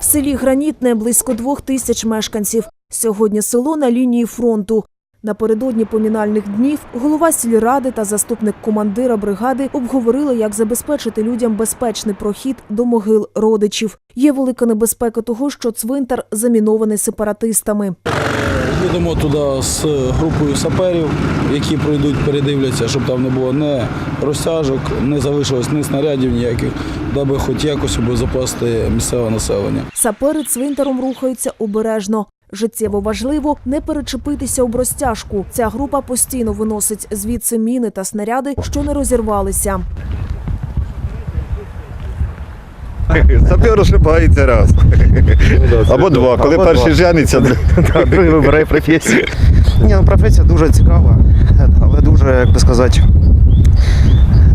селі Гранітне близько двох тисяч мешканців. Сьогодні село на лінії фронту. Напередодні помінальних днів голова сільради та заступник командира бригади обговорили, як забезпечити людям безпечний прохід до могил родичів. Є велика небезпека того, що цвинтар замінований сепаратистами. Їдемо туди з групою саперів, які пройдуть, передивляться, щоб там не було ні розтяжок, не залишилось ні снарядів ніяких, даби хоч якось обезопасити місцеве населення. Сапери цвинтаром рухаються обережно. Життєво важливо не перечепитися об розтяжку. Ця група постійно виносить звідси міни та снаряди, що не розірвалися. Сапер ошибається раз. Або два. Коли Або перший два. жениться, Так, другий вибирає професію. Ні, ну професія дуже цікава, але дуже, як би сказати,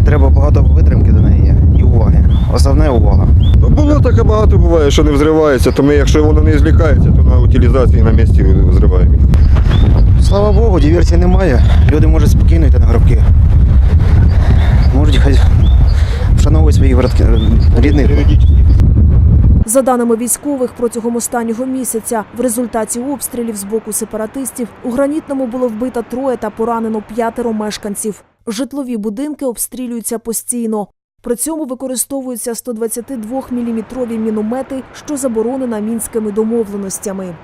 треба багато витримки до неї і уваги. Основне увага. Ну, було таке багато буває, що не взривається, то ми, якщо воно не злікається, то на утилізації на місці взриваємо. Слава Богу, диверсії немає. Люди можуть спокійно йти на гробки. Братки, рідних. За даними військових, протягом останнього місяця в результаті обстрілів з боку сепаратистів у гранітному було вбито троє та поранено п'ятеро мешканців. Житлові будинки обстрілюються постійно. При цьому використовуються 122-мм міномети, що заборонено мінськими домовленостями.